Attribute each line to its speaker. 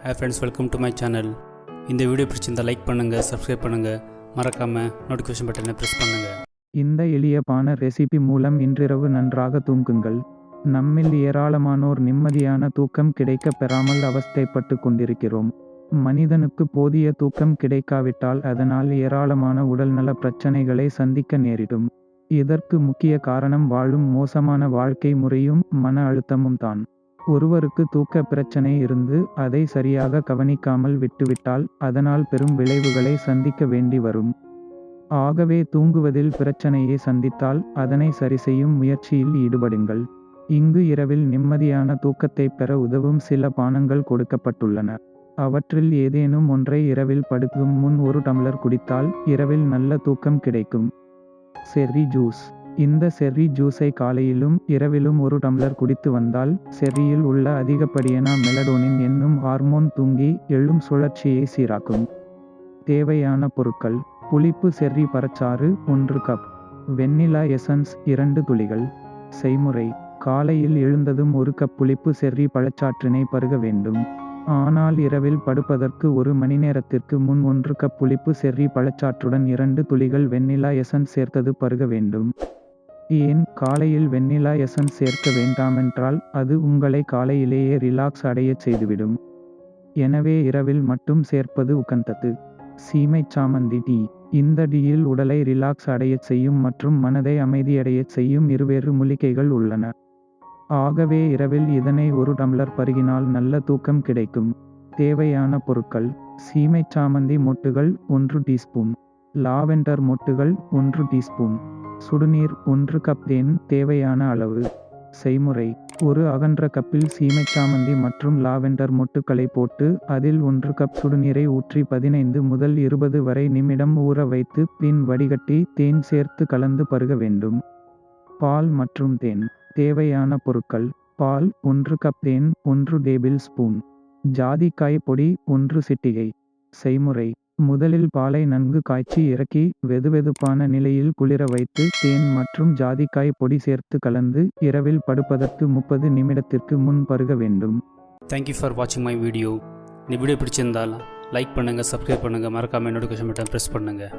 Speaker 1: Hey friends welcome to my channel இந்த video பிடிச்சிருந்தால் like பண்ணுங்கள் சப்ஸ்கிரைப் பண்ணுங்கள் மறக்காமல் நோட்டிஃபிகேஷன் பட்டனை ப்ரெஸ் பண்ணுங்கள்
Speaker 2: இந்த எளியப்பான ரெசிபி மூலம் இன்றிரவு நன்றாக தூங்குங்கள். நம்மில் ஏராளமானோர் நிம்மதியான தூக்கம் கிடைக்கப் பெறாமல் அவஸ்தைப்பட்டு கொண்டிருக்கிறோம். மனிதனுக்கு போதிய தூக்கம் கிடைக்காவிட்டால் அதனால் ஏராளமான உடல்நல பிரச்சனைகளை சந்திக்க நேரிடும். இதற்கு முக்கிய காரணம் வாழும் மோசமான வாழ்க்கை முறையும் மன அழுத்தமும் தான். ஒருவருக்கு தூக்க பிரச்சனை இருந்து அதை சரியாக கவனிக்காமல் விட்டுவிட்டால் அதனால் பெரும் விளைவுகளை சந்திக்க வேண்டி வரும். ஆகவே தூங்குவதில் பிரச்சனையை சந்தித்தால் அதனை சரிசெய்யும் முயற்சியில் ஈடுபடுங்கள். இங்கு இரவில் நிம்மதியான தூக்கத்தை பெற உதவும் சில பானங்கள் கொடுக்கப்பட்டுள்ளன. அவற்றில் ஏதேனும் ஒன்றை இரவில் படுக்கும் முன் ஒரு டம்ளர் குடித்தால் இரவில் நல்ல தூக்கம் கிடைக்கும். Cherry juice. இந்த செர்ரி ஜூஸை காலையிலும் இரவிலும் ஒரு டம்ளர் குடித்து வந்தால் செர்ரியில் உள்ள அதிகப்படியான மெலடோனின் என்னும் ஹார்மோன் தூங்கி எழும் சுழற்சியை சீராக்கும். தேவையான பொருட்கள் புளிப்பு செர்ரி பறச்சாறு ஒன்று கப். வெண்ணிலா எசன்ஸ் இரண்டு துளிகள். செய்முறை காலையில் எழுந்ததும் ஒரு கப் புளிப்பு செர்ரி பழச்சாற்றினை பருக வேண்டும். ஆனால் இரவில் படுப்பதற்கு ஒரு மணி நேரத்திற்கு முன் ஒன்று கப் புளிப்பு செர்ரி பழச்சாற்றுடன் இரண்டு துளிகள் வெண்ணிலா எசன்ஸ் சேர்த்தது பருக வேண்டும். ஏன் காலையில் வெண்ணிலா எசன்ஸ் சேர்க்க வேண்டாமென்றால் அது உங்களை காலையிலேயே ரிலாக்ஸ் அடையச் செய்துவிடும். எனவே இரவில் மட்டும் சேர்ப்பது உகந்தது. சீமை சாமந்தி டீ. இந்த டீயில் உடலை ரிலாக்ஸ் அடையச் செய்யும் மற்றும் மனதை அமைதியடையச் செய்யும் இருவேறு மூலிகைகள் உள்ளன. ஆகவே இரவில் இதனை ஒரு டம்ளர் பருகினால் நல்ல தூக்கம் கிடைக்கும். தேவையான பொருட்கள். சீமை சாமந்தி மொட்டுகள் ஒன்று டீஸ்பூன். லாவெண்டர் மொட்டுகள் ஒன்று டீஸ்பூன். சுடுநீர் ஒன்று கப் தேன் தேவையான அளவு. செய்முறை. ஒரு அகன்ற கப்பில் சீமை சாமந்தி மற்றும் லாவெண்டர் மொட்டுக்களை போட்டு அதில் ஒன்று கப் சுடுநீரை ஊற்றி பதினைந்து முதல் இருபது வரை நிமிடம் ஊற வைத்து பின் வடிகட்டி தேன் சேர்த்து கலந்து பருக வேண்டும். பால் மற்றும் தேன். தேவையான பொருட்கள். பால் ஒன்று கப் தேன் ஒன்று டேபிள் ஸ்பூன். ஜாதிக்காய் பொடி ஒன்று சிட்டிகை. செய்முறை. முதலில் பாலை நன்கு காய்ச்சி இறக்கி வெதுவெதுப்பான நிலையில் குளிர வைத்து தேன் மற்றும் ஜாதிக்காய் பொடி சேர்த்து கலந்து இரவில் படுப்பதற்கு முப்பது நிமிடத்திற்கு முன் பருக வேண்டும்.
Speaker 1: தேங்க்யூ ஃபார் வாட்சிங் மை வீடியோ இந்த வீடியோ பிடிச்சிருந்தால் லைக் பண்ணுங்கள் சப்ஸ்கிரைப் பண்ணுங்கள் மறக்காமல் நோட்டிஃபிகேஷன் பட்டன் ப்ரெஸ் பண்ணுங்கள்